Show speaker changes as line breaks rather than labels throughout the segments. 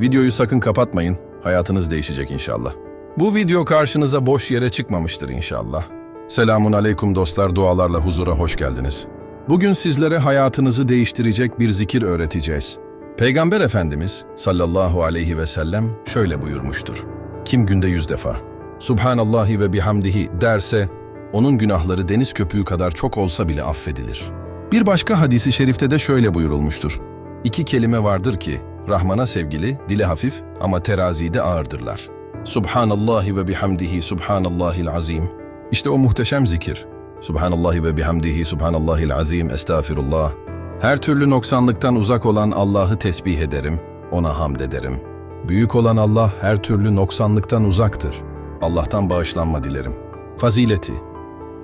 Videoyu sakın kapatmayın. Hayatınız değişecek inşallah. Bu video karşınıza boş yere çıkmamıştır inşallah. Selamun aleyküm dostlar, dualarla huzura hoş geldiniz. Bugün sizlere hayatınızı değiştirecek bir zikir öğreteceğiz. Peygamber Efendimiz sallallahu aleyhi ve sellem şöyle buyurmuştur. Kim günde yüz defa Subhanallahi ve bihamdihi derse, onun günahları deniz köpüğü kadar çok olsa bile affedilir. Bir başka hadisi şerifte de şöyle buyurulmuştur. İki kelime vardır ki, Rahman'a sevgili, dile hafif ama terazide ağırdırlar. Subhanallahi ve bihamdihi subhanallahil azim. İşte o muhteşem zikir. Subhanallahi ve bihamdihi subhanallahil azim estağfirullah. Her türlü noksanlıktan uzak olan Allah'ı tesbih ederim, ona hamd ederim. Büyük olan Allah her türlü noksanlıktan uzaktır. Allah'tan bağışlanma dilerim. Fazileti.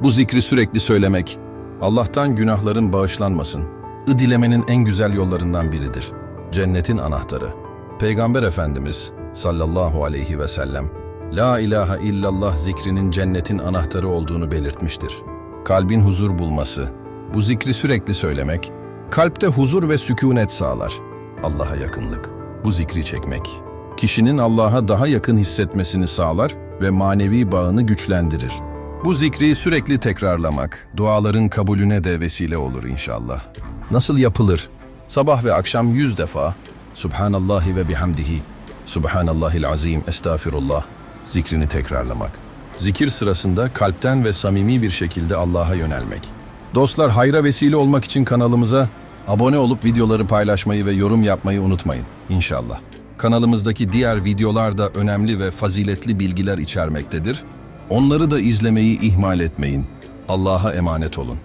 Bu zikri sürekli söylemek, Allah'tan günahların bağışlanmasın, ı en güzel yollarından biridir. Cennetin anahtarı. Peygamber Efendimiz sallallahu aleyhi ve sellem, La ilahe illallah zikrinin cennetin anahtarı olduğunu belirtmiştir. Kalbin huzur bulması, bu zikri sürekli söylemek, kalpte huzur ve sükunet sağlar. Allah'a yakınlık, bu zikri çekmek, kişinin Allah'a daha yakın hissetmesini sağlar ve manevi bağını güçlendirir. Bu zikri sürekli tekrarlamak, duaların kabulüne de vesile olur inşallah. Nasıl yapılır? Sabah ve akşam yüz defa Subhanallahi ve bihamdihi, Subhanallahil azim, estağfirullah zikrini tekrarlamak. Zikir sırasında kalpten ve samimi bir şekilde Allah'a yönelmek. Dostlar hayra vesile olmak için kanalımıza abone olup videoları paylaşmayı ve yorum yapmayı unutmayın inşallah. Kanalımızdaki diğer videolar da önemli ve faziletli bilgiler içermektedir. Onları da izlemeyi ihmal etmeyin. Allah'a emanet olun.